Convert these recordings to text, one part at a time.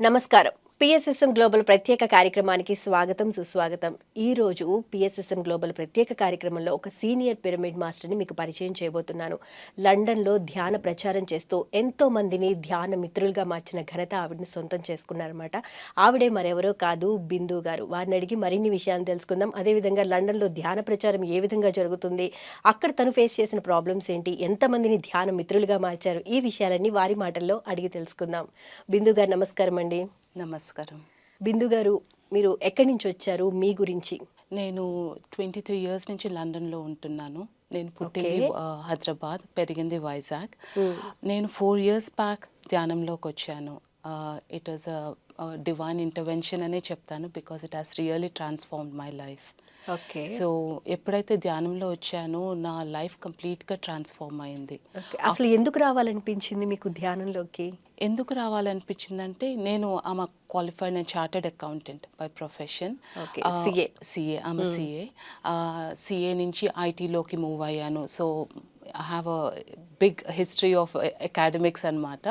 నమస్కారం. PSSM global ప్రత్యేక కార్యక్రమానికి స్వాగతం సుస్వాగతం. ఈ రోజు పిఎస్ఎస్ఎం గ్లోబల్ ప్రత్యేక కార్యక్రమంలో ఒక సీనియర్ పిరమిడ్ మాస్టర్ని మీకు పరిచయం చేయబోతున్నాను. లండన్లో ధ్యాన ప్రచారం చేస్తూ ఎంతో మందిని ధ్యాన మిత్రులుగా మార్చిన ఘనత ఆవిడని సొంతం చేసుకున్నారన్నమాట. ఆవిడే మరెవరో కాదు బిందు గారు. వారిని అడిగి మరిన్ని విషయాలు తెలుసుకుందాం. అదేవిధంగా లండన్లో ధ్యాన ప్రచారం ఏ విధంగా జరుగుతుంది? అక్కడ తను ఫేస్ చేసిన ప్రాబ్లమ్స్ ఏంటి? ఎంతమందిని ధ్యాన మిత్రులుగా మార్చారు? ఈ విషయాలన్నీ వారి మాటల్లో అడిగి తెలుసుకుందాం. బిందు గారు నమస్కారం అండి నమస్కారం. బిందు గారు మీరు ఎక్కడి నుంచి వచ్చారు? మీ గురించి. నేను ట్వంటీ త్రీ ఇయర్స్ నుంచి లండన్లో ఉంటున్నాను. నేను పుట్టింది హైదరాబాద్ పెరిగింది వైజాగ్. నేను ఫోర్ ఇయర్స్ బ్యాక్ ధ్యానంలోకి వచ్చాను. ఇట్ వాజ్ డివైన్ ఇంటర్వెన్షన్ అనే చెప్తాను because it has really transformed my life okay. So ఎప్పుడైతే ధ్యానంలో వచ్చానో నా లైఫ్ కంప్లీట్గా ట్రాన్స్ఫార్మ్ అయింది. అసలు ఎందుకు రావాలనిపించింది మీకు ధ్యానంలోకి? ఎందుకు రావాలనిపించిందంటే నేను ఆమె క్వాలిఫైడ్ నేను chartered accountant by profession. CA. CA ఆమె సిఏ సిఏ నుంచి ఐటీలోకి మూవ్ అయ్యాను. So have a big history of academics అనమాట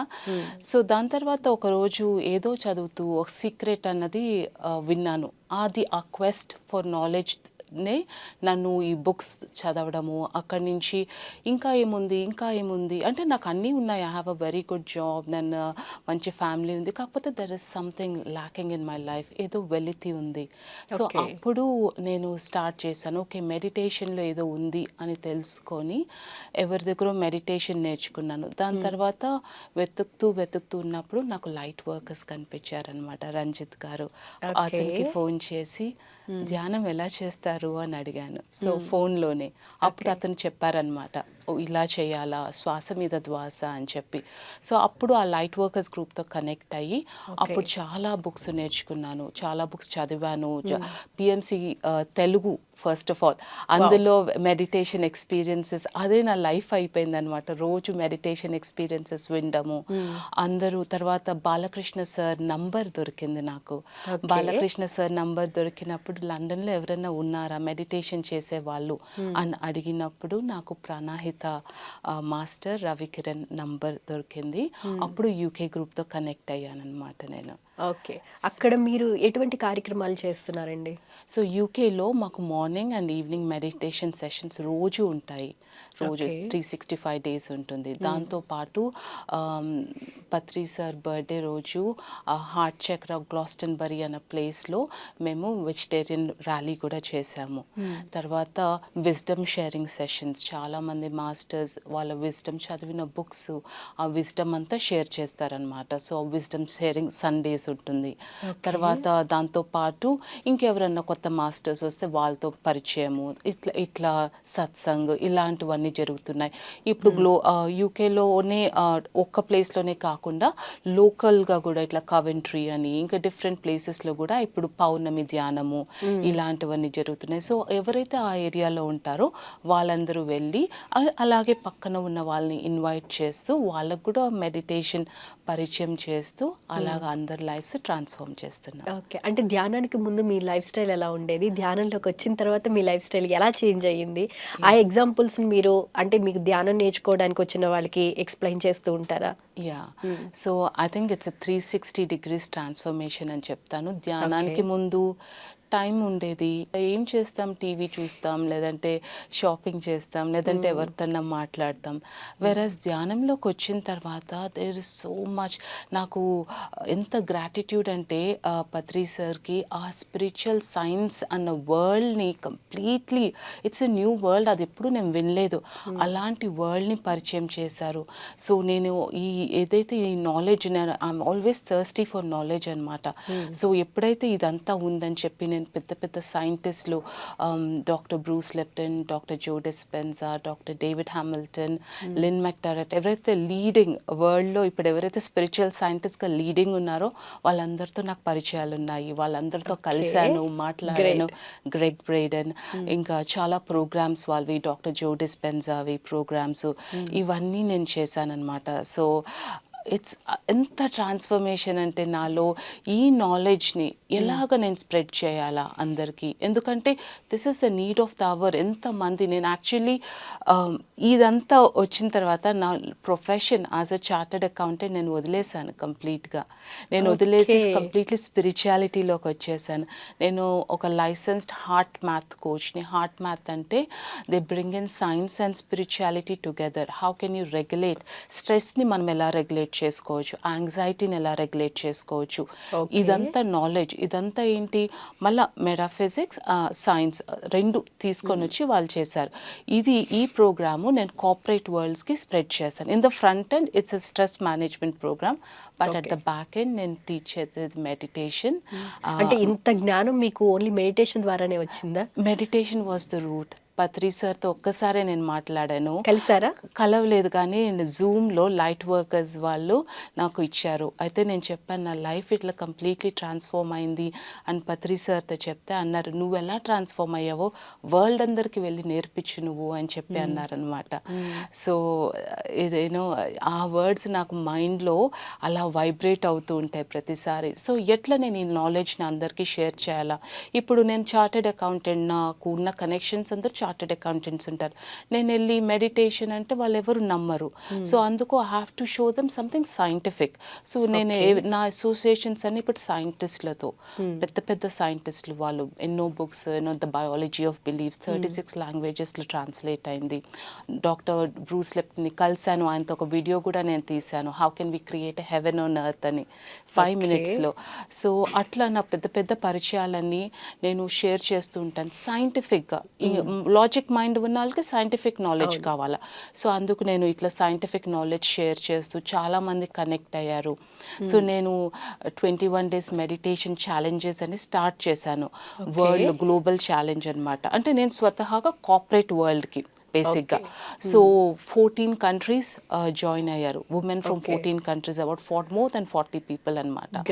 సో దాని తర్వాత ఒకరోజు ఏదో చదువుతూ ఒక సీక్రెట్ అన్నది ఆ, విన్నాను. అది ఆ క్వెస్ట్ ఫర్ నాలెడ్జ్ నే నన్ను ఈ బుక్స్ చదవడము అక్కడి నుంచి ఇంకా ఏముంది ఇంకా ఏముంది? అంటే నాకు అన్నీ ఉన్నాయి. I have a very good job నన్ను మంచి ఫ్యామిలీ ఉంది. కాకపోతే there is something lacking in my life ఏదో వెలితి ఉంది. సో. అప్పుడు నేను స్టార్ట్ చేశాను. ఓకే మెడిటేషన్లో ఏదో ఉంది అని తెలుసుకొని ఎవరి దగ్గర మెడిటేషన్ నేర్చుకున్నాను. దాని తర్వాత వెతుకుతూ వెతుకుతూ ఉన్నప్పుడు నాకు లైట్ వర్కర్స్ కనిపించారనమాట రంజిత్ గారు. అతనికి ఫోన్ చేసి ధ్యానం ఎలా చేస్తారు? అని అడిగాను. సో ఫోన్లోనే. అప్పుడు అతను చెప్పారనమాట "ఓ, ఇలా చేయాలా? శ్వాస మీద ధ్వాస అని చెప్పి. సో అప్పుడు ఆ లైట్ వర్కర్స్ గ్రూప్తో కనెక్ట్ అయ్యి అప్పుడు చాలా బుక్స్ నేర్చుకున్నాను. చాలా బుక్స్ చదివాను. PMC Telugu first of all అందులో మెడిటేషన్ ఎక్స్పీరియన్సెస్ అదే నా లైఫ్ అయిపోయింది అనమాట రోజు మెడిటేషన్ ఎక్స్పీరియన్సెస్ వినడము. అందరూ తర్వాత బాలకృష్ణ సార్ నంబర్ దొరికింది నాకు. బాలకృష్ణ సార్ నంబర్ దొరికినప్పుడు లండన్లో ఎవరైనా ఉన్నారా? మెడిటేషన్ చేసే వాళ్ళు అని అడిగినప్పుడు నాకు ప్రాణాహిత ఆ, మాస్టర్ రవికిరణ్ నంబర్ దొరికింది. అప్పుడు యూకే గ్రూప్తో కనెక్ట్ అయ్యాను అనమాట నేను. ఓకే. అక్కడ మీరు ఎటువంటి కార్యక్రమాలు చేస్తున్నారండి? సో యూకేలో మాకు morning and evening meditation sessions రోజు ఉంటాయి. రోజు Okay. Three sixty five days ఉంటుంది. దాంతోపాటు పత్రి సార్ బర్త్డే రోజు హార్ట్ చక్ర గ్లాస్టన్బరీ అన్న ప్లేస్లో మేము వెజిటేరియన్ ర్యాలీ కూడా చేశాము. తర్వాత విజ్డమ్ షేరింగ్ సెషన్స్. చాలామంది మాస్టర్స్ వాళ్ళ విజ్డమ్ చదివిన బుక్స్ ఆ విజ్డమ్ అంతా షేర్ చేస్తారనమాట సో విజ్డమ్ షేరింగ్ సండేస్ ఉంటుంది. తర్వాత దాంతో పాటు ఇంకెవరన్నా కొత్త మాస్టర్స్ వస్తే వాళ్ళతో పరిచయము ఇట్లా ఇట్లా సత్సంగ్ ఇలాంటివన్నీ జరుగుతున్నాయి. ఇప్పుడు గ్లో యూకేలోనే ఒక్క ప్లేస్లోనే కాకుండా లోకల్గా కూడా ఇట్లా కవెంట్రీ అని ఇంకా డిఫరెంట్ ప్లేసెస్లో కూడా ఇప్పుడు పౌర్ణమి ధ్యానము ఇలాంటివన్నీ జరుగుతున్నాయి. సో ఎవరైతే ఆ ఏరియాలో ఉంటారో వాళ్ళందరూ వెళ్ళి అలాగే పక్కన ఉన్న వాళ్ళని ఇన్వైట్ చేస్తూ వాళ్ళకు కూడా మెడిటేషన్ పరిచయం చేస్తూ అలాగ అందరి లైఫ్స్ ట్రాన్స్ఫార్మ్ చేస్తున్నాం ఓకే. అంటే ధ్యానానికి ముందు మీ లైఫ్ స్టైల్ ఎలా ఉండేది? ధ్యానంలోకి వచ్చిన తర్వాత మీ లైఫ్ స్టైల్ ఎలా చేంజ్ అయ్యింది? ఆ ఎగ్జాంపుల్స్ మీరు అంటే మీకు ధ్యానం నేర్చుకోవడానికి వచ్చిన వాళ్ళకి ఎక్స్ప్లెయిన్ చేస్తూ ఉంటారా? Yeah so I think it's three sixty degrees transformation అని చెప్తాను. ధ్యానానికి ముందు టైం ఉండేది. ఏం చేస్తాం? టీవీ చూస్తాం. లేదంటే షాపింగ్ చేస్తాం. లేదంటే ఎవరితోన్నా మాట్లాడతాం. వెరస్ ధ్యానంలోకి వచ్చిన తర్వాత దేర్ ఇస్ సో మచ్ నాకు ఎంత గ్రాటిట్యూడ్ అంటే పత్రి సార్కి ఆ స్పిరిచువల్ సైన్స్ అన్న వరల్డ్ని completely it's a new world అది ఎప్పుడు నేను వినలేదు. అలాంటి వరల్డ్ని పరిచయం చేశారు. సో నేను ఈ ఏదైతే ఈ నాలెడ్జ్ నేను I'm always thirsty for knowledge అనమాట సో ఎప్పుడైతే ఇదంతా ఉందని చెప్పి నేను పెద్ద పెద్ద సైంటిస్టులు doctor Bruce Lipton doctor Joe Dispenza doctor David Hamilton Lynne McTaggart ఎవరైతే లీడింగ్ వరల్డ్లో ఇప్పుడు ఎవరైతే స్పిరిచువల్ సైంటిస్ట్గా లీడింగ్ ఉన్నారో వాళ్ళందరితో నాకు పరిచయాలు ఉన్నాయి. వాళ్ళందరితో కలిశాను మాట్లాడాను. గ్రెగ్ బ్రేడన్ ఇంకా చాలా ప్రోగ్రామ్స్ వాళ్ళవి డాక్టర్ జో డిస్పెన్జావి ప్రోగ్రామ్స్ ఇవన్నీ నేను చేశానన్నమాట. సో ఇట్స్ ఎంత ట్రాన్స్ఫర్మేషన్ అంటే నాలో ఈ నాలెడ్జ్ని ఎలాగ నేను స్ప్రెడ్ చేయాలా అందరికీ? ఎందుకంటే this is the need of the hour ఎంతమంది నేను యాక్చువల్లీ ఇదంతా వచ్చిన తర్వాత నా profession as a chartered accountant నేను వదిలేశాను కంప్లీట్గా నేను వదిలేసి. కంప్లీట్లీ స్పిరిచువాలిటీలోకి వచ్చేసాను నేను ఒక లైసెన్స్డ్ హార్ట్ మ్యాథ్ కోచ్ని హార్ట్ మ్యాథ్ అంటే they bring in science and spirituality together how can you regulate స్ట్రెస్ని మనం ఎలా రెగ్యులేట్ చేసుకోవచ్చు యాంగ్జైటీని ఎలా రెగ్యులేట్ చేసుకోవచ్చు. ఇదంతా నాలెడ్జ్ ఇదంతా ఏంటి? మళ్ళా మెటాఫిజిక్స్ సైన్స్ రెండు తీసుకొని వచ్చి వాళ్ళు చేశారు. ఇది ఈ ప్రోగ్రాము నేను కార్పొరేట్ వరల్డ్స్కి స్ప్రెడ్ చేశాను. In the front and it's a stress management programme but at the. Back end నేను టీచ్ చేసేది మెడిటేషన్ అంటే ఇంత జ్ఞానం మీకు ఓన్లీ మెడిటేషన్ ద్వారానే వచ్చిందా? Meditation was the root Patri సార్తో ఒక్కసారే నేను మాట్లాడాను. కలిసారా? కలవలేదు కానీ జూమ్లో లైట్ వర్కర్స్ వాళ్ళు నాకు ఇచ్చారు. అయితే నేను చెప్పాను నా లైఫ్ ఇట్లా కంప్లీట్లీ ట్రాన్స్ఫార్మ్ అయింది అని పత్రి సార్తో చెప్తే అన్నారు నువ్వు ఎలా ట్రాన్స్ఫార్మ్ అయ్యావో వరల్డ్ అందరికి వెళ్ళి నేర్పించు నువ్వు అని చెప్పి అన్నారనమాట సో ఏదేనో ఆ వర్డ్స్ నాకు మైండ్లో అలా వైబ్రేట్ అవుతూ ఉంటాయి ప్రతిసారి. సో ఎట్లా నేను ఈ నాలెడ్జ్ని అందరికీ షేర్ చేయాలా? ఇప్పుడు నేను చార్టెడ్ అకౌంటెంట్ నాకు ఉన్న కనెక్షన్స్ అందరూ చార్టెడ్ అకౌంటెంట్స్ ఉంటారు. నేను వెళ్ళి మెడిటేషన్ అంటే వాళ్ళు ఎవరు నమ్మరు. సో అందుకు I have to show them something scientific so నేను నా అసోసియేషన్స్ అన్ని ఇప్పుడు సైంటిస్టులతో పెద్ద పెద్ద సైంటిస్టులు వాళ్ళు ఎన్నో బుక్స్ ఎన్నో the biology of belief thirty six లాంగ్వేజెస్లో translate అయింది. డాక్టర్ బ్రూస్ లెప్ట్ని కలిశాను. ఆయనతో ఒక వీడియో కూడా నేను తీశాను. How can we create heaven on earth అని ఫైవ్. మినిట్స్లో సో అట్లా నా పెద్ద పెద్ద పరిచయాలన్నీ నేను షేర్ చేస్తూ ఉంటాను. సైంటిఫిక్గా లాజిక్ మైండ్ ఉన్న వాళ్ళకి సైంటిఫిక్ నాలెడ్జ్. కావాలా. సో అందుకు నేను ఇట్లా సైంటిఫిక్ నాలెడ్జ్ షేర్ చేస్తూ చాలా మంది కనెక్ట్ అయ్యారు. సో నేను twenty one days meditation challenges అని స్టార్ట్ చేశాను. వరల్డ్ గ్లోబల్ ఛాలెంజ్ అన్నమాట. అంటే నేను స్వతహాగా కార్పొరేట్ వరల్డ్కి బేసిక్గా. సో ఫోర్టీన్ కంట్రీస్ జాయిన్ అయ్యారు. Women from. Fourteen countries about far more than forty people అనమాట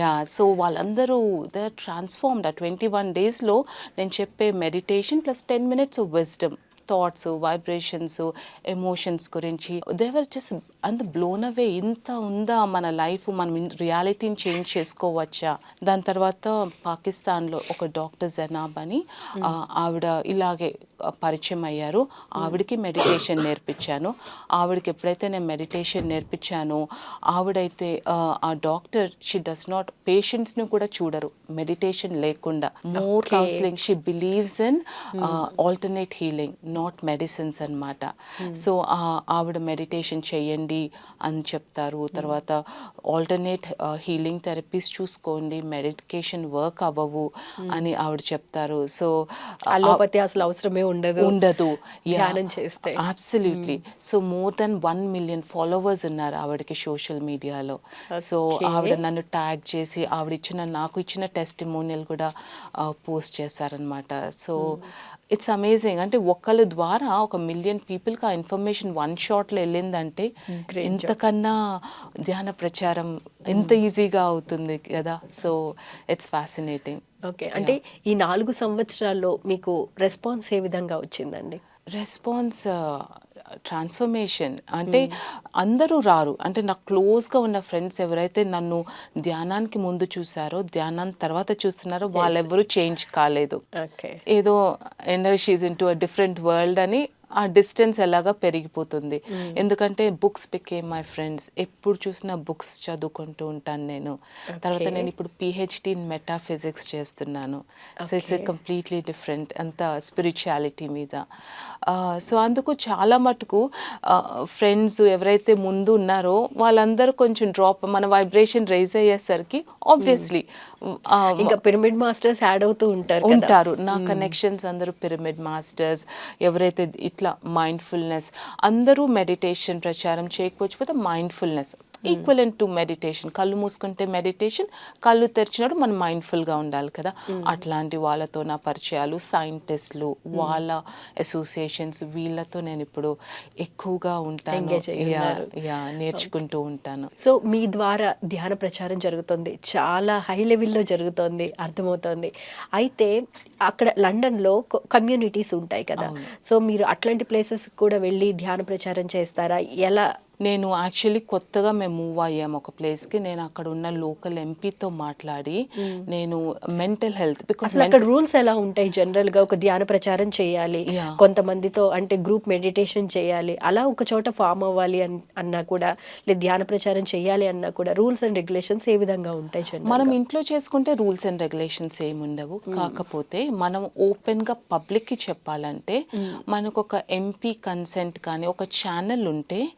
యా సో వాళ్ళందరూ దే ట్రాన్స్ఫార్మ్డ్ ఆ ట్వంటీ వన్ డేస్లో నేను చెప్పే meditation plus ten minutes wisdom thoughts vibrations emotions గురించి. దేవర్ జస్ట్ అంత బ్లోన్ అవే ఇంత ఉందా మన లైఫ్? మనం రియాలిటీని చేంజ్ చేసుకోవచ్చా? దాని తర్వాత పాకిస్తాన్లో ఒక డాక్టర్ జనాబ్ అని ఆవిడ ఇలాగే పరిచయం అయ్యారు. ఆవిడకి మెడిటేషన్ నేర్పించాను. ఆవిడకి ఎప్పుడైతే నేను మెడిటేషన్ నేర్పించానో ఆవిడైతే ఆ, డాక్టర్ షీ డస్ నాట్ పేషెంట్స్ని కూడా చూడరు. మెడిటేషన్ లేకుండా. More. Counselling she believes in alternate healing not medicines అన్నమాట. సో ఆవిడ మెడిటేషన్ చేయండి. అని చెప్తారు. తర్వాత ఆల్టర్నేట్ హీలింగ్ థెరపీస్ చూసుకోండి మెడికేషన్ వర్క్ అవ్వవు అని ఆవిడ చెప్తారు. సో అలోపతి అసలు అవసరమే ఉండదు. ఉండదు. ధ్యానం చేస్తే. Absolutely so more than one million followers ఉన్నారు ఆవిడకి సోషల్ మీడియాలో సో. ఆవిడ నన్ను ట్యాగ్ చేసి ఆవిడ ఇచ్చిన నాకు ఇచ్చిన టెస్టిమోనియల్ కూడా పోస్ట్ చేశారనమాట సో ఇట్స్ అమేజింగ్ అంటే ఒక్కళ్ళ ద్వారా ఒక మిలియన్ పీపుల్కి ఆ ఇన్ఫర్మేషన్ వన్ షాట్లో వెళ్ళిందంటే. ఇంతకన్నా ధ్యాన ప్రచారం ఎంత ఈజీగా అవుతుంది కదా? సో ఇట్స్ ఫ్యాసినేటింగ్ ఓకే అంటే ఈ నాలుగు సంవత్సరాల్లో మీకు రెస్పాన్స్ ఏ విధంగా వచ్చిందండి? రెస్పాన్స్ ట్రాన్స్ఫర్మేషన్ అంటే అందరూ రారు. అంటే నాకు క్లోజ్గా ఉన్న ఫ్రెండ్స్ ఎవరైతే నన్ను ధ్యానానికి ముందు చూసారో ధ్యానం తర్వాత చూస్తున్నారో వాళ్ళెవ్వరూ చేంజ్ కాలేదు. ఓకే ఏదో and she's into a different world అని ఆ డిస్టెన్స్ ఎలాగా పెరిగిపోతుంది. ఎందుకంటే బుక్స్ పికే మై ఫ్రెండ్స్ ఎప్పుడు చూసినా బుక్స్ చదువుకుంటూ ఉంటాను నేను. తర్వాత. నేను ఇప్పుడు పిహెచ్డి ఇన్ మెటాఫిజిక్స్ చేస్తున్నాను. So it's. కంప్లీట్లీ డిఫరెంట్ అంత స్పిరిచువాలిటీ మీద. సో అందుకు చాలా మటుకు ఫ్రెండ్స్ ఎవరైతే ముందు ఉన్నారో వాళ్ళందరూ కొంచెం డ్రాప్ మన వైబ్రేషన్ రైజ్ అయ్యేసరికి ఆబ్వియస్లీ ఇంకా పిరమిడ్ మాస్టర్స్ యాడ్ అవుతూ ఉంటారు ఉంటారు. నా కనెక్షన్స్ అందరూ పిరమిడ్ మాస్టర్స్ ఎవరైతే ఇట్లా మైండ్ఫుల్నెస్ అందరూ మెడిటేషన్ ప్రచారం చేయకపోతే మైండ్ఫుల్నెస్ ఈక్వలెంట్ టు మెడిటేషన్ కళ్ళు మూసుకుంటే మెడిటేషన్ కళ్ళు తెరిచినప్పుడు మనం మైండ్ఫుల్గా ఉండాలి కదా. అట్లాంటి వాళ్ళతో నా పరిచయాలు సైంటిస్టులు వాళ్ళ అసోసియేషన్స్ వీళ్ళతో నేను ఇప్పుడు ఎక్కువగా ఉంటాను. నేర్చుకుంటూ ఉంటాను. సో మీ ద్వారా ధ్యాన ప్రచారం జరుగుతుంది. చాలా హై లెవెల్లో జరుగుతోంది అర్థమవుతోంది. అయితే అక్కడ లండన్లో కమ్యూనిటీస్ ఉంటాయి కదా. సో మీరు అట్లాంటి ప్లేసెస్ కూడా వెళ్ళి ధ్యాన ప్రచారం చేస్తారా? ఎలా నేను యాక్చువల్లీ కొత్తగా మేము మూవ్ అయ్యాము ఒక ప్లేస్కి నేను అక్కడ ఉన్న లోకల్ ఎంపీతో మాట్లాడి నేను మెంటల్ హెల్త్ బికాస్ అక్కడ రూల్స్ ఎలా ఉంటాయి జనరల్గా? ఒక ధ్యాన ప్రచారం చేయాలి. కొంతమందితో అంటే గ్రూప్ మెడిటేషన్ చేయాలి. అలా ఒక చోట ఫామ్ అవ్వాలి అన్- అన్నా కూడా లేదా ధ్యాన ప్రచారం చేయాలి అన్నా కూడా రూల్స్ అండ్ రెగ్యులేషన్స్ ఏ విధంగా ఉంటాయి మనం? ఇంట్లో చేసుకుంటే రూల్స్ అండ్ రెగ్యులేషన్స్ ఏమి ఉండవు. కాకపోతే మనం ఓపెన్గా పబ్లిక్కి చెప్పాలంటే మనకు ఒక ఎంపీ కన్సెంట్ కానీ ఒక ఛానల్ ఉంటే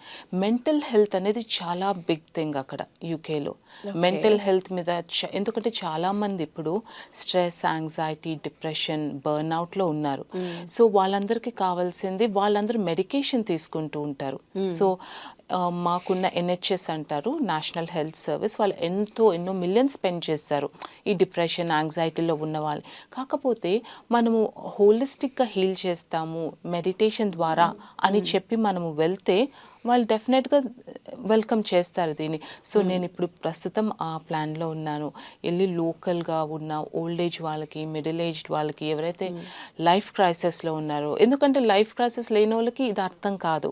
మెంటల్ హెల్త్ అనేది చాలా బిగ్ థింగ్ అక్కడ యూకేలో మెంటల్ హెల్త్ మీద ఎందుకంటే చాలా మంది ఇప్పుడు స్ట్రెస్ యాంగ్జైటీ డిప్రెషన్ బర్న్అవుట్లో ఉన్నారు. సో వాళ్ళందరికీ కావాల్సింది వాళ్ళందరూ మెడికేషన్ తీసుకుంటూ ఉంటారు. సో ఆ, మాకున్న ఎన్హెచ్ఎస్ అంటారు నేషనల్ హెల్త్ సర్వీస్ వాళ్ళు ఎంతో ఎన్నో మిలియన్స్ స్పెండ్ చేస్తారు ఈ డిప్రెషన్ యాంగ్జైటీలో ఉన్న వాళ్ళు కాకపోతే మనము హోలిస్టిక్గా హీల్ చేస్తాము మెడిటేషన్ ద్వారా అని చెప్పి మనము వెళ్తే వాళ్ళు డెఫినెట్గా వెల్కమ్ చేస్తారు దీన్ని. సో నేను ఇప్పుడు ప్రస్తుతం ఆ ప్లాన్లో ఉన్నాను. వెళ్ళి లోకల్గా ఉన్న ఓల్డ్ ఏజ్ వాళ్ళకి మిడిల్ ఏజ్డ్ వాళ్ళకి ఎవరైతే లైఫ్ క్రైసిస్లో ఉన్నారో ఎందుకంటే లైఫ్ క్రైసిస్ లేని వాళ్ళకి ఇది అర్థం కాదు.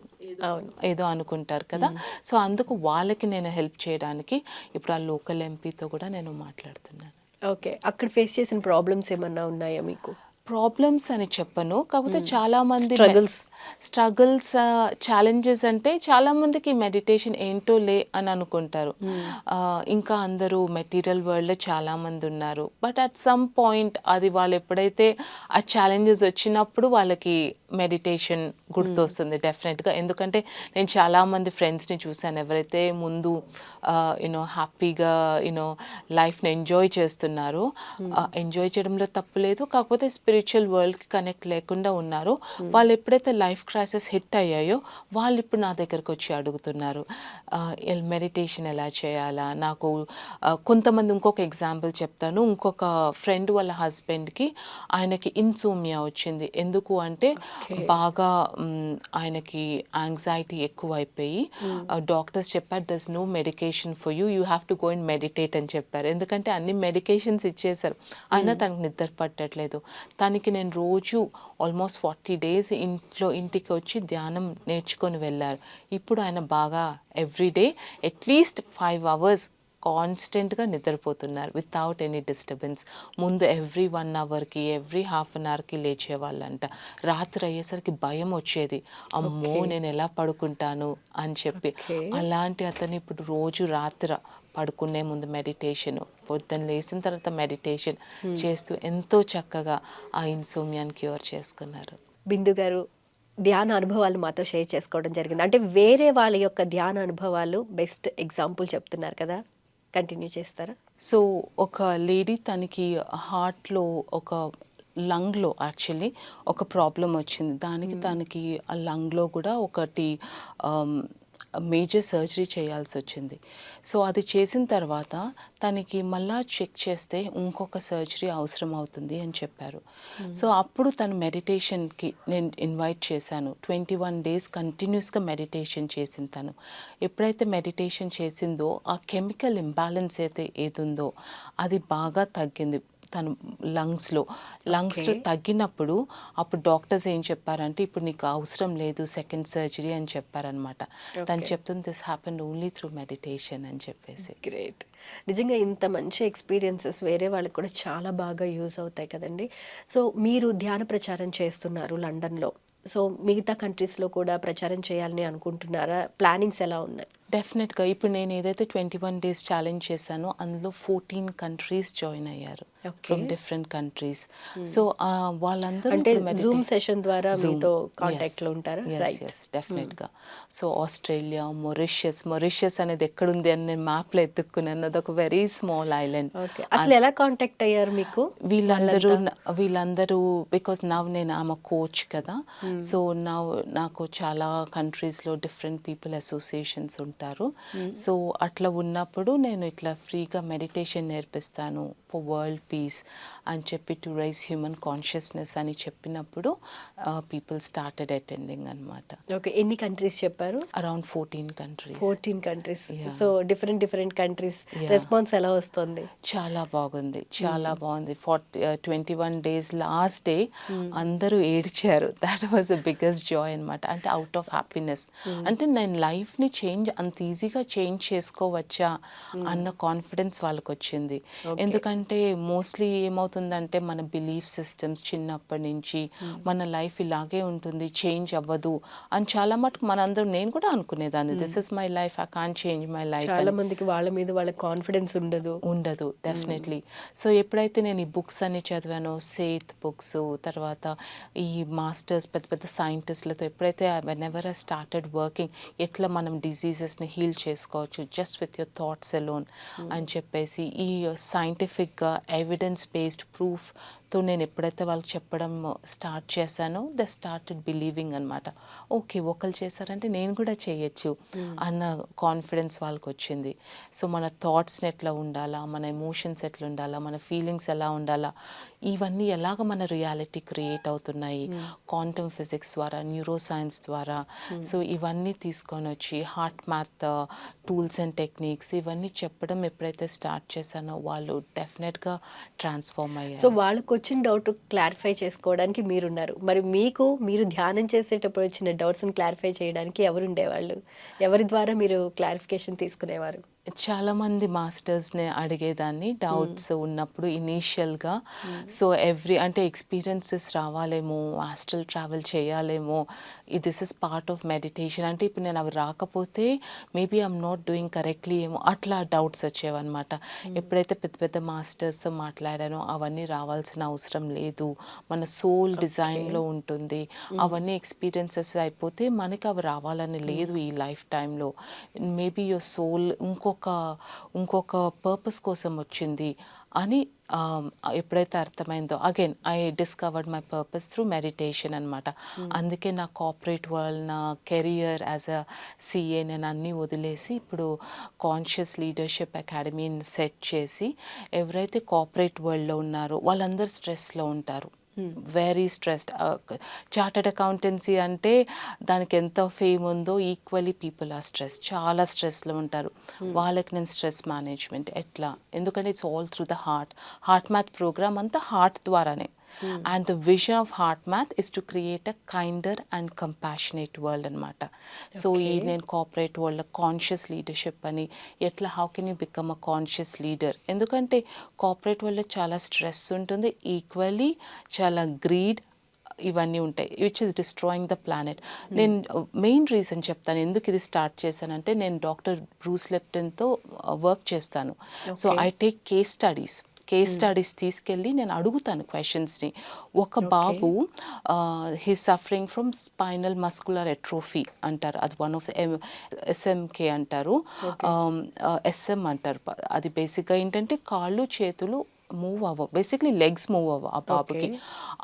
ఏదో అనుకుంటారు. కదా. సో అందుకు వాళ్ళకి నేను హెల్ప్ చేయడానికి ఇప్పుడు ఆ లోకల్ ఎంపీతో కూడా నేను మాట్లాడుతున్నాను. ఓకే. అక్కడ ఫేస్ చేసిన ప్రాబ్లమ్స్ ఏమన్నా ఉన్నాయా మీకు? ప్రాబ్లమ్స్ అని చెప్పను. కాకపోతే చాలా మంది Struggles. స్ట్రగుల్స్. ఛాలెంజెస్ అంటే చాలా మందికి మెడిటేషన్ ఏంటో లే అని అనుకుంటారు. ఇంకా అందరూ మెటీరియల్ వరల్డ్లో చాలా మంది ఉన్నారు. బట్ అట్ సమ్ పాయింట్ అది వాళ్ళు ఎప్పుడైతే ఆ ఛాలెంజెస్ వచ్చినప్పుడు వాళ్ళకి మెడిటేషన్ గుర్తొస్తుంది డెఫినెట్గా ఎందుకంటే నేను చాలా మంది ఫ్రెండ్స్ని చూశాను. ఎవరైతే ముందు యూనో హ్యాపీగా యూనో లైఫ్ని ఎంజాయ్ చేస్తున్నారో ఎంజాయ్ చేయడంలో తప్పు లేదు. కాకపోతే స్పిరిచువల్ వరల్డ్కి కనెక్ట్ లేకుండా ఉన్నారు. వాళ్ళు ఎప్పుడైతే లైఫ్ క్రైసిస్ హిట్ అయ్యాయో వాళ్ళు ఇప్పుడు నా దగ్గరకు వచ్చి అడుగుతున్నారు. మెడిటేషన్ ఎలా చేయాలా? నాకు కొంతమంది ఇంకొక ఎగ్జాంపుల్ చెప్తాను. ఇంకొక ఫ్రెండ్ వాళ్ళ హస్బెండ్కి ఆయనకి ఇన్సోమియా వచ్చింది. ఎందుకు అంటే బాగా ఆయనకి యాంగ్జైటీ ఎక్కువ అయిపోయి డాక్టర్స్ చెప్పారు this no medication for you you have to go and meditate అని చెప్పారు. ఎందుకంటే అన్ని మెడికేషన్స్ ఇచ్చేసారు అయినా తనకు నిద్ర పట్టట్లేదు. తనకి నేను రోజు ఆల్మోస్ట్ ఫార్టీ డేస్ ఇంట్లో ఇంటికి వచ్చి ధ్యానం నేర్చుకొని వెళ్ళారు. ఇప్పుడు ఆయన బాగా ఎవ్రీడే అట్లీస్ట్ ఫైవ్ అవర్స్ కాన్స్టెంట్గా నిద్రపోతున్నారు వితౌట్ ఎనీ డిస్టర్బెన్స్ ముందు ఎవ్రీ వన్ అవర్కి ఎవ్రీ హాఫ్ అన్ అవర్కి లేచేవాళ్ళంట. రాత్రి అయ్యేసరికి భయం వచ్చేది. అమ్మో నేను ఎలా పడుకుంటాను అని చెప్పి. అలాంటి అతను ఇప్పుడు రోజు రాత్రి పడుకునే ముందు మెడిటేషన్ పొద్దున్న లేచిన తర్వాత మెడిటేషన్ చేస్తూ ఎంతో చక్కగా ఆ ఇన్సోమియాని క్యూర్ చేసుకున్నారు. బిందు గారు ధ్యాన అనుభవాలు మాతో షేర్ చేసుకోవడం జరిగింది. అంటే వేరే వాళ్ళ యొక్క ధ్యాన అనుభవాలు బెస్ట్ ఎగ్జాంపుల్ చెప్తున్నారు కదా? కంటిన్యూ చేస్తారా? సో ఒక లేడీ తనకి హార్ట్లో ఒక లంగ్లో యాక్చువల్లీ ఒక ప్రాబ్లం వచ్చింది. దానికి తనకి ఆ లంగ్లో కూడా ఒకటి మేజర్ సర్జరీ చేయాల్సి వచ్చింది. సో అది చేసిన తర్వాత తనకి మళ్ళా చెక్ చేస్తే ఇంకొక సర్జరీ అవసరం అవుతుంది అని చెప్పారు. సో అప్పుడు తను మెడిటేషన్కి నేను ఇన్వైట్ చేశాను. ట్వంటీ వన్ డేస్ కంటిన్యూస్గా మెడిటేషన్ చేసింది తను. ఎప్పుడైతే మెడిటేషన్ చేసిందో ఆ కెమికల్ ఇంబ్యాలెన్స్ అయితే ఏదుందో అది బాగా తగ్గింది. తన లంగ్స్లో. లంగ్స్లో. తగ్గినప్పుడు అప్పుడు డాక్టర్స్ ఏం చెప్పారంటే ఇప్పుడు నీకు అవసరం లేదు సెకండ్ సర్జరీ అని చెప్పారనమాట తను. చెప్తుంది this happen only through meditation అని చెప్పేసి. గ్రేట్. నిజంగా ఇంత మంచి ఎక్స్పీరియన్సెస్ వేరే వాళ్ళకి కూడా చాలా బాగా యూజ్ అవుతాయి కదండి. సో మీరు ధ్యాన ప్రచారం చేస్తున్నారు లండన్లో. సో మిగతా కంట్రీస్లో కూడా ప్రచారం చేయాలని అనుకుంటున్నారా? ప్లానింగ్స్ ఎలా ఉన్నాయి? డెఫినెట్గా ఇప్పుడు నేను ఏదైతే ట్వంటీ వన్ డేస్ ఛాలెంజ్ చేశానో అందులో ఫోర్టీన్ కంట్రీస్ జాయిన్ అయ్యారు. ఫ్రమ్ డిఫరెంట్ కంట్రీస్ సో వాళ్ళందరూ అంటే జూమ్ సెషన్ ద్వారా. మీతో Yes. కాంటాక్ట్లో ఉంటారా? Yes, right yes, definitely. గా సో ఆస్ట్రేలియా మొరిషియస్ మొరిషియస్ అనేది ఎక్కడుంది అని నేను మ్యాప్లో ఎత్తుక్కున్నాను. అది ఒక వెరీ స్మాల్ ఐలాండ్ అసలు ఎలా కాంటాక్ట్ అయ్యారు మీకు? వీళ్ళందరూ వీళ్ళందరూ బికాస్ నవ్ నేను ఆమె కోచ్ కదా. సో నవ్ నాకు చాలా కంట్రీస్లో డిఫరెంట్ పీపుల్ అసోసియేషన్స్ ఉంటాయి. ఉంటారు. సో అట్లా ఉన్నప్పుడు నేను ఇట్లా ఫ్రీగా మెడిటేషన్ నేర్పిస్తాను. ఫర్ వరల్డ్ పీస్ అని చెప్పి టు రైజ్ హ్యూమన్ కాన్షియస్నెస్ అని చెప్పినప్పుడు పీపుల్ స్టార్టెడ్ అటెండింగ్ అనమాట ఓకే ఎన్ని కంట్రీస్ చెప్పారు? Around fourteen countries fourteen countries. So different different countries. Response ఎలా వస్తుంది? చాలా బాగుంది. చాలా బాగుంది. Forty twenty one days last day అందరూ ఏడ్చారు. That was the biggest joy అనమాట అంటే అవుట్ ఆఫ్ హ్యాపీనెస్ అంటే నేను లైఫ్ని చేంజ్ అంత ఈజీగా చేంజ్ చేసుకోవచ్చా అన్న కాన్ఫిడెన్స్ వాళ్ళకి వచ్చింది. ఎందుకంటే మోస్ట్లీ ఏమవుతుందంటే మన బిలీఫ్ సిస్టమ్స్ చిన్నప్పటి నుంచి మన లైఫ్ ఇలాగే ఉంటుంది చేంజ్ అవ్వదు అని చాలా మటుకు మనందరం నేను కూడా అనుకునేదాన్ని. This is my life I can change my life చాలా మందికి వాళ్ళ మీద వాళ్ళ కాన్ఫిడెన్స్ ఉండదు. ఉండదు డెఫినెట్లీ సో ఎప్పుడైతే నేను ఈ బుక్స్ అన్ని చదివానో సేత్ బుక్స్ తర్వాత ఈ మాస్టర్స్ పెద్ద పెద్ద సైంటిస్ట్లతో ఎప్పుడైతే whenever I started working ఎట్లా మనం డిజీజెస్ని హీల్ చేసుకోవచ్చు just with your thoughts alone అని చెప్పేసి ఈ సైంటిఫిక్గా ఎవిడెన్స్ బేస్డ్ proof ప్రూఫ్తో నేను ఎప్పుడైతే వాళ్ళకి చెప్పడం స్టార్ట్ చేశానో ద స్టార్టెడ్ బిలీవింగ్ అనమాట ఓకే ఒకళ్ళు చేశారంటే నేను కూడా చేయొచ్చు అన్న కాన్ఫిడెన్స్ వాళ్ళకి వచ్చింది సో మన థాట్స్ని ఎట్లా ఉండాలా మన ఎమోషన్స్ ఎట్లా ఉండాలా మన ఫీలింగ్స్ ఎలా ఉండాలా ఇవన్నీ ఎలాగ మన రియాలిటీ క్రియేట్ అవుతున్నాయి? క్వాంటమ్ ఫిజిక్స్ ద్వారా న్యూరో సైన్స్ ద్వారా సో ఇవన్నీ తీసుకొని వచ్చి heart math tools and techniques ఇవన్నీ చెప్పడం ఎప్పుడైతే స్టార్ట్ చేశానో వాళ్ళు డెఫినెట్గా ట్రాన్స్ఫార్మ్ సో అయ్యారు. వాళ్ళకి వచ్చిన డౌట్ క్లారిఫై చేసుకోవడానికి మీరున్నారు. మరి మీకు మీరు ధ్యానం చేసేటప్పుడు వచ్చిన డౌట్స్ని క్లారిఫై చేయడానికి ఎవరు ఉండేవాళ్ళు ఎవరి ద్వారా మీరు క్లారిఫికేషన్ తీసుకునేవారు? చాలా మంది మాస్టర్స్ని అడిగేదాన్ని. డౌట్స్ ఉన్నప్పుడు ఇనీషియల్గా. సో ఎవ్రీ అంటే ఎక్స్పీరియన్సెస్ రావాలేమో astral travel చేయాలేమో this is part of meditation. అంటే ఇప్పుడు నేను అవి రాకపోతే maybe I'm not doing correctly ఏమో అట్లా డౌట్స్ వచ్చేవన్నమాట. ఎప్పుడైతే పెద్ద పెద్ద మాస్టర్స్తో మాట్లాడానో అవన్నీ రావాల్సిన అవసరం లేదు. మన సోల్ డిజైన్లో ఉంటుంది. అవన్నీ ఎక్స్పీరియన్సెస్ అయిపోతే మనకి అవి రావాలని లేదు ఈ లైఫ్ టైంలో. మేబీ యువర్ సోల్ ఇంకొక ఇంకొక పర్పస్ కోసం వచ్చింది అని ఎప్పుడైతే అర్థమైందో again I discovered my purpose through meditation అనమాట అందుకే నా కార్పొరేట్ వరల్డ్ నా కెరియర్ యాజ్ అ సిఏ నేను అన్నీ వదిలేసి ఇప్పుడు కాన్షియస్ లీడర్షిప్ అకాడమీని సెట్ చేసి ఎవరైతే కార్పొరేట్ వరల్డ్లో ఉన్నారో వాళ్ళందరూ స్ట్రెస్లో ఉంటారు. వెరీ స్ట్రెస్డ్ చార్టెడ్ అకౌంటెన్సీ అంటే దానికి ఎంత ఫేమ్ ఉందో ఈక్వలీ పీపుల్ ఆర్ స్ట్రెస్ చాలా స్ట్రెస్లో ఉంటారు. వాళ్ళకి నేను స్ట్రెస్ మేనేజ్మెంట్ ఎట్లా? ఎందుకంటే it's all through the heart heart math programme అంతా హార్ట్ ద్వారానే. And the vision of heart math is to create a kinder and compassionate world అనమాట సో ఈ. నేను కార్పొరేట్ వరల్డ్ కాన్షియస్ లీడర్షిప్ అని ఎట్లా how can you become a conscious leader ఎందుకంటే corporate వరల్డ్లో చాలా స్ట్రెస్ ఉంటుంది ఈక్వల్లీ చాలా గ్రీడ్ ఇవన్నీ ఉంటాయి which is destroying the planet నేను మెయిన్ రీజన్ చెప్తాను ఎందుకు ఇది స్టార్ట్ చేశానంటే నేను డాక్టర్ బ్రూస్ లెప్టన్తో వర్క్ చేస్తాను. So. I take case studies case studies తీసుకెళ్ళి నేను అడుగుతాను క్వశ్చన్స్ని ఒక బాబు he suffering from spinal muscular atrophy అంటారు. అది వన్ ఆఫ్ ద ఎస్ఎంకే అంటారు. ఎస్ఎం అంటారు. అది బేసిక్గా ఏంటంటే కాళ్ళు చేతులు మూవ్ అవ్వవు. బేసిక్లీ లెగ్స్ మూవ్ అవ్వవు ఆ బాబుకి.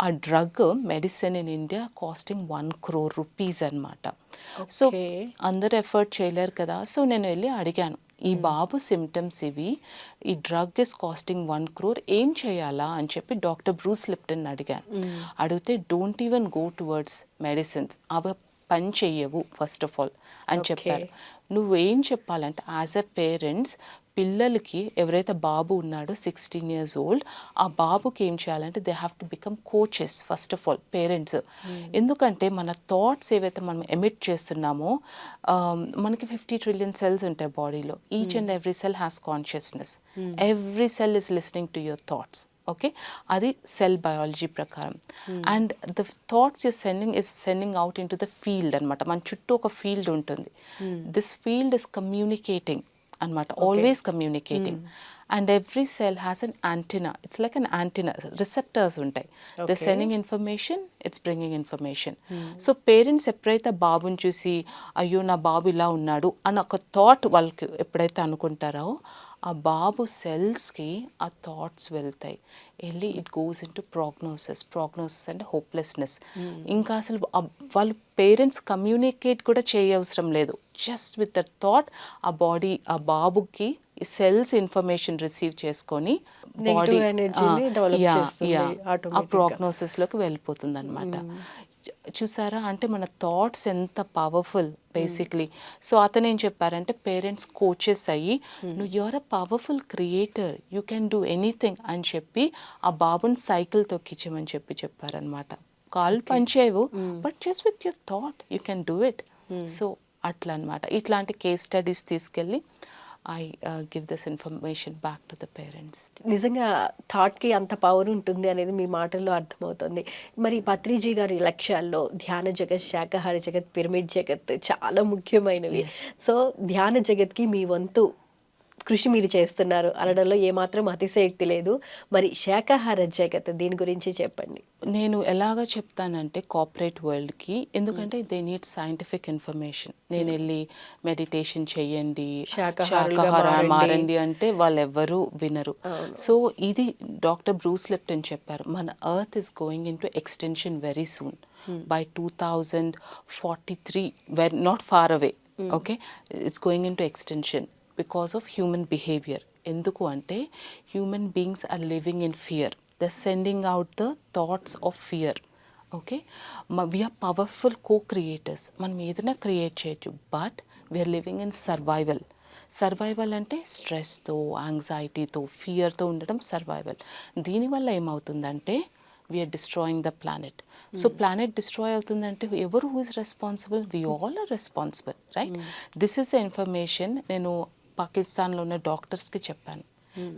ఆ drug medicine in India costing one crore rupees అనమాట సో. అందరు ఎఫర్ట్ చేయలేరు కదా. సో నేను వెళ్ళి అడిగాను. ఈ బాబు సిమ్టమ్స్ ఇవి. ఈ drug is costing one crore ఏం చేయాలా అని చెప్పి డాక్టర్ బ్రూస్ లిప్టన్ అడిగాను. అడిగితే don't even go towards medicines అవి పని చెయ్యవు ఫస్ట్ ఆఫ్ ఆల్ అని. చెప్పారు. నువ్వేం చెప్పాలంటే యాజ్ ఎ పేరెంట్స్ పిల్లలకి ఎవరైతే బాబు ఉన్నాడో సిక్స్టీన్ ఇయర్స్ ఓల్డ్ ఆ బాబుకి ఏం చేయాలంటే they have to become coaches first of all parents ఎందుకంటే మన థాట్స్ ఏవైతే మనం ఎమిట్ చేస్తున్నామో um, మనకి ఫిఫ్టీ ట్రిలియన్ సెల్స్ ఉంటాయి బాడీలో each and every cell has consciousness every cell is listening to your thoughts okay అది సెల్ బయాలజీ ప్రకారం. And the thoughts you sending is sending out into the field అనమాట మన చుట్టూ ఒక field ఉంటుంది. This field is communicating అనమాట always communicating and every cell has an antenna it's like an antenna receptors ఉంటాయి. The. Sending information it's bringing information so parents ఎప్పుడైతే బాబుని చూసి అయ్యో నా బాబు ఇలా ఉన్నాడు అన్న ఒక థాట్ వాళ్ళకి ఎప్పుడైతే అనుకుంటారో ఆ బాబు సెల్స్కి ఆ థాట్స్ వెళ్తాయి. వెళ్ళి it goes into prognosis prognosis అంటే హోప్లెస్నెస్. ఇంకా అసలు వాళ్ళు పేరెంట్స్ కమ్యూనికేట్ కూడా చేయవసరం లేదు. జస్ట్ విత్ ద థాట్ ఆ బాడీ ఆ బాబుకి సెల్స్ ఇన్ఫర్మేషన్ రిసీవ్ చేసుకొని బాడీ ఆ. ప్రోగ్నోసిస్లోకి వెళ్ళిపోతుంది అనమాట చూసారా? అంటే మన థాట్స్ ఎంత పవర్ఫుల్ బేసిక్లీ సో అతను ఏం చెప్పారంటే పేరెంట్స్ కోచెస్ అయ్యి నువ్వు you are a powerful creator you can do anything అని చెప్పి ఆ బాబుని సైకిల్ తొక్కించమని చెప్పి చెప్పారనమాట కాళ్ళు పనిచేయవు but just with your thought you can do it so అట్లా అనమాట ఇట్లాంటి కేస్ స్టడీస్ తీసుకెళ్ళి I give this information back to the parents నిజంగా థాట్కి అంత పవర్ ఉంటుంది అనేది మీ మాటల్లో అర్థమవుతుంది. మరి పత్రిజీ గారి లక్ష్యాల్లో ధ్యాన జగత్ శాకాహార జగత్ పిరమిడ్ జగత్ చాలా ముఖ్యమైనవి. సో ధ్యాన జగత్కి మీ వంతు కృషి మీరు చేస్తున్నారు అనడంలో ఏమాత్రం అతిశయోక్తి లేదు. మరి శాకాహార జగత్ దీని గురించి చెప్పండి. నేను ఎలాగ చెప్తానంటే కార్పొరేట్ వరల్డ్కి ఎందుకంటే దే నీడ్ సైంటిఫిక్ ఇన్ఫర్మేషన్ నేను వెళ్ళి మెడిటేషన్ శాకాహారులుగా శాకాహార మారండి. అంటే వాళ్ళు ఎవ్వరూ వినరు. సో ఇది డాక్టర్ బ్రూస్ లిప్టన్ చెప్పారు మన earth is going into extinction very soon by two thousand forty three very not far away okay it's going into extinction because of human behaviour ఎందుకు అంటే human beings are living in fear the sending out the thoughts of fear okay we are powerful co creators మనం ఏదైనా create చేయొచ్చు. But we are living in survival survival అంటే స్ట్రెస్తో యాంగ్జైటీతో ఫియర్తో ఉండడం సర్వైవల్ దీనివల్ల ఏమవుతుందంటే we are destroying the planet so planet destroy అవుతుందంటే ఎవరు who is responsible we all are responsible right this is the information నేను పాకిస్తాన్లో ఉన్న డాక్టర్స్కి చెప్పాను.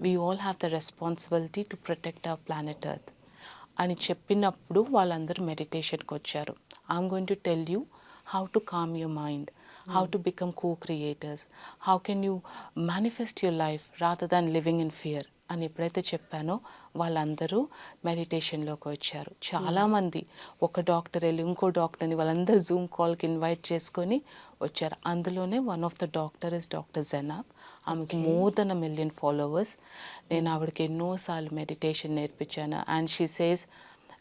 We all have the responsibility to protect our planet earth అని చెప్పినప్పుడు వాళ్ళందరూ మెడిటేషన్కి వచ్చారు. I'm going to tell you how to calm your mind how to become co creators how can you manifest your life rather than living in fear అని ఎప్పుడైతే చెప్పానో వాళ్ళందరూ మెడిటేషన్లోకి వచ్చారు. చాలామంది ఒక డాక్టర్ వెళ్ళి ఇంకో డాక్టర్ని వాళ్ళందరూ జూమ్ కాల్కి ఇన్వైట్ చేసుకొని వచ్చారు. అందులోనే one of the doctor is doctor Zainab ఆమెకి more than a million followers నేను ఆవిడకి ఎన్నోసార్లు మెడిటేషన్ నేర్పించాను. And she says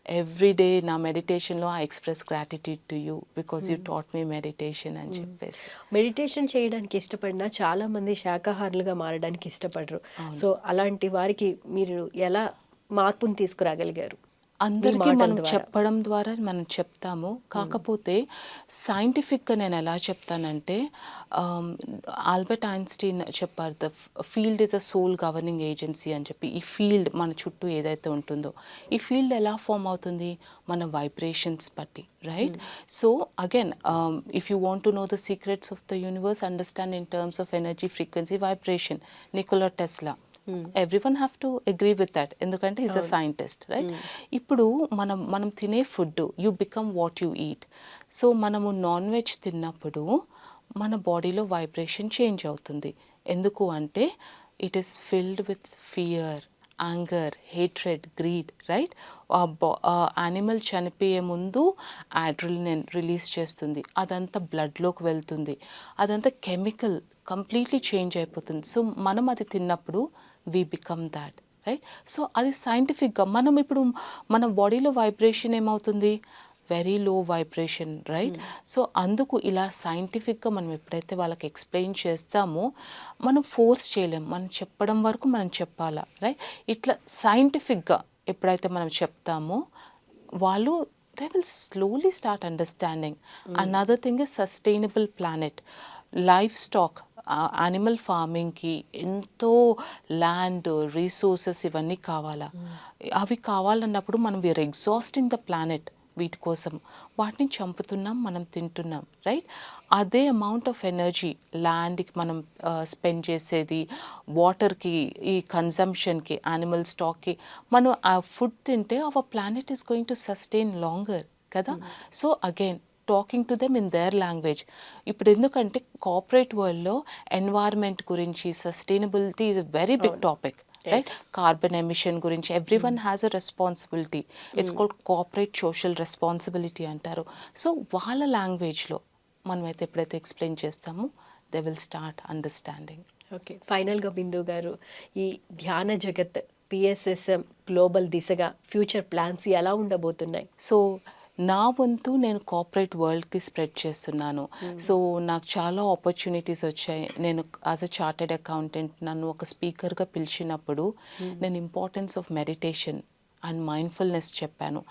every day నా మెడిటేషన్లో I express gratitude to you because you taught me meditation అని చెప్పేసి. మెడిటేషన్ చేయడానికి ఇష్టపడిన చాలా మంది శాకాహారులుగా మారడానికి ఇష్టపడరు. సో అలాంటి వారికి మీరు ఎలా మార్పుని తీసుకురాగలిగారు? అందరికీ మనం. చెప్పడం ద్వారా మనం చెప్తాము. కాకపోతే సైంటిఫిక్గా నేను ఎలా చెప్తానంటే ఆల్బర్ట్ ఐన్స్టీన్ చెప్పారు the field is a sole governing agency అని చెప్పి. ఈ ఫీల్డ్ మన చుట్టూ ఏదైతే ఉంటుందో ఈ ఫీల్డ్ ఎలా ఫామ్ అవుతుంది? మన వైబ్రేషన్స్ బట్టి right? So again if you want to know the secrets of the universe understand in terms of energy frequency vibration Nikola Tesla. Every one have to agree with that ఎందుకంటే is a scientist right ఇప్పుడు మనం మనం తినే food you become what you eat so మనము non veg తిన్నప్పుడు మన బాడీలో vibration change అవుతుంది ఎందుకు అంటే it is filled with fear anger hatred greed right animal చనిపోయే ముందు ఆడ్రిలిన్ రిలీజ్ చేస్తుంది అదంతా బ్లడ్లోకి వెళ్తుంది అదంతా కెమికల్ కంప్లీట్లీ చేంజ్ అయిపోతుంది సో మనం అది తిన్నప్పుడు we become that right so అది సైంటిఫిక్గా మనం ఇప్పుడు మన బాడీలో వైబ్రేషన్ ఏమవుతుంది? Very low vibration right so అందుకు ఇలా సైంటిఫిక్గా మనం ఎప్పుడైతే వాళ్ళకి ఎక్స్ప్లెయిన్ చేస్తామో మనం ఫోర్స్ చేయలేం. మనం చెప్పడం వరకు మనం చెప్పాలా రైట్ ఇట్లా సైంటిఫిక్గా ఎప్పుడైతే మనం చెప్తామో వాళ్ళు they will slowly start understanding another thing is sustainable planet life stock animal ఫార్మింగ్కి ఎంతో ల్యాండ్ రీసోర్సెస్ ఇవన్నీ కావాలా? అవి కావాలన్నప్పుడు మనం వీఆర్ ఎగ్జాస్టింగ్ ద ప్లానెట్ వీటి కోసం. వాటిని చంపుతున్నాం మనం తింటున్నాం రైట్ అదే అమౌంట్ ఆఫ్ ఎనర్జీ ల్యాండ్కి మనం స్పెండ్ చేసేది వాటర్కి ఈ కన్జంప్షన్కి యానిమల్ స్టాక్కి మనం ఆ ఫుడ్ తింటే our planet is going to sustain longer కదా? So again talking to them in their language ఇప్పుడు ఎందుకంటే కార్పొరేట్ వరల్డ్లో ఎన్వైర్న్మెంట్ గురించి sustainability is very big topic right carbon emission గురించి everyone has a responsibility it's called corporate social responsibility అంటారు. So వాళ్ళ లాంగ్వేజ్లో మనమైతే ఎప్పుడైతే ఎక్స్ప్లెయిన్ చేస్తామో they will start understanding okay. ఫైనల్గా బిందు గారు ఈ ధ్యాన జగత్ పిఎస్ఎస్ఎం గ్లోబల్ దిశగా ఫ్యూచర్ ప్లాన్స్ ఎలా ఉండబోతున్నాయి? సో నా వంతు నేను కార్పొరేట్ వరల్డ్కి స్ప్రెడ్ చేస్తున్నాను. సో నాకు చాలా ఆపర్చునిటీస్ వచ్చాయి. నేను యాజ్ అ చార్టెడ్ అకౌంటెంట్ నన్ను ఒక స్పీకర్గా పిలిచినప్పుడు నేను importance of meditation and mindfulness చెప్పాను.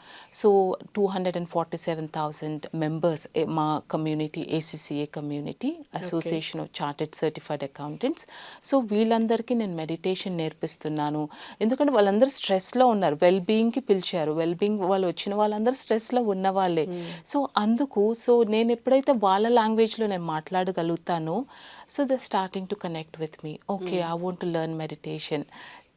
So two hundred and forty seven thousand members మా community ACCA community association of chartered certified accountants so వీళ్ళందరికీ నేను మెడిటేషన్ నేర్పిస్తున్నాను. ఎందుకంటే వాళ్ళందరూ స్ట్రెస్లో ఉన్నారు. వెల్ బీయింగ్కి పిలిచారు. వెల్ బీయింగ్ వాళ్ళు వచ్చిన వాళ్ళందరూ స్ట్రెస్లో ఉన్న వాళ్ళే సో అందుకు సో నేను ఎప్పుడైతే వాళ్ళ లాంగ్వేజ్లో నేను మాట్లాడగలుగుతానో so the starting to connect with me okay I want to learn meditation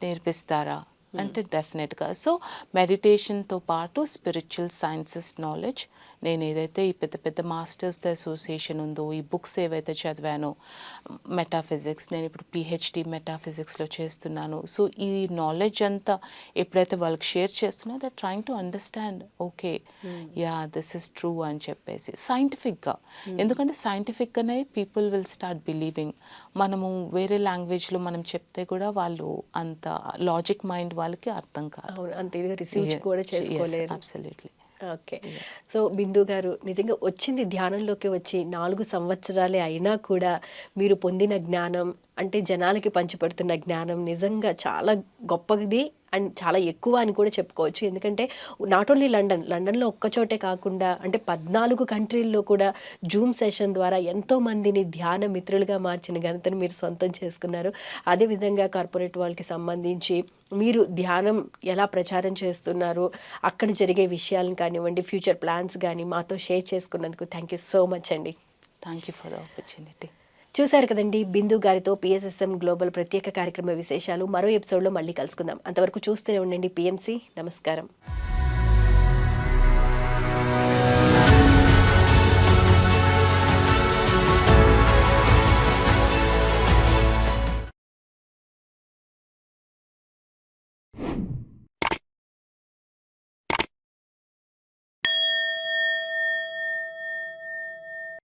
నేర్పిస్తారా? అంటే డెఫినెట్గా. సో మెడిటేషన్తో పాటు స్పిరిచువల్ సైన్సెస్ నాలెడ్జ్. నేను ఏదైతే ఈ పెద్ద పెద్ద మాస్టర్స్ అసోసియేషన్ ఉందో ఈ బుక్స్ ఏవైతే చదివానో మెటాఫిజిక్స్ నేను ఇప్పుడు పిహెచ్డి మెటాఫిజిక్స్లో చేస్తున్నాను. సో ఈ నాలెడ్జ్ అంతా ఎప్పుడైతే వాళ్ళకి షేర్ చేస్తున్నా they trying to understand okay ya this is true అని చెప్పేసి. సైంటిఫిక్గా ఎందుకంటే సైంటిఫిక్గానే పీపుల్ విల్ స్టార్ట్ బిలీవింగ్ మనము వేరే లాంగ్వేజ్లో మనం చెప్తే కూడా వాళ్ళు అంత లాజిక్ మైండ్ వాళ్ళకి అర్థం కాదు. అంత రిసీవ్ కూడా చేసుకోలేరు. అబ్సల్యూట్లీ ఓకే సో బిందు గారు నిజంగా వచ్చింది ధ్యానంలోకి వచ్చి నాలుగు సంవత్సరాలే అయినా కూడా మీరు పొందిన జ్ఞానం అంటే జనాలకి పంచిపెడుతున్న జ్ఞానం నిజంగా చాలా గొప్పది. అండ్ చాలా ఎక్కువ అని కూడా చెప్పుకోవచ్చు. ఎందుకంటే నాట్ ఓన్లీ లండన్ లండన్లో ఒక్కచోటే కాకుండా అంటే పద్నాలుగు కంట్రీల్లో కూడా జూమ్ సెషన్ ద్వారా ఎంతో మందిని ధ్యాన మిత్రులుగా మార్చిన ఘనతను మీరు సొంతం చేసుకున్నారు. అదేవిధంగా కార్పొరేట్ వాళ్ళకి సంబంధించి మీరు ధ్యానం ఎలా ప్రచారం చేస్తున్నారు అక్కడ జరిగే విషయాలను కానివ్వండి ఫ్యూచర్ ప్లాన్స్ కానీ మాతో షేర్ చేసుకున్నందుకు థ్యాంక్ యూ సో మచ్ అండి. Thank you for the opportunity. చూశారు కదండి బిందు గారితో పిఎస్ఎస్ఎం గ్లోబల్ ప్రత్యేక కార్యక్రమ విశేషాలు. మరో ఎపిసోడ్లో మళ్ళీ కలుసుకుందాం. అంతవరకు చూస్తూనే ఉండండి పిఎంసి నమస్కారం.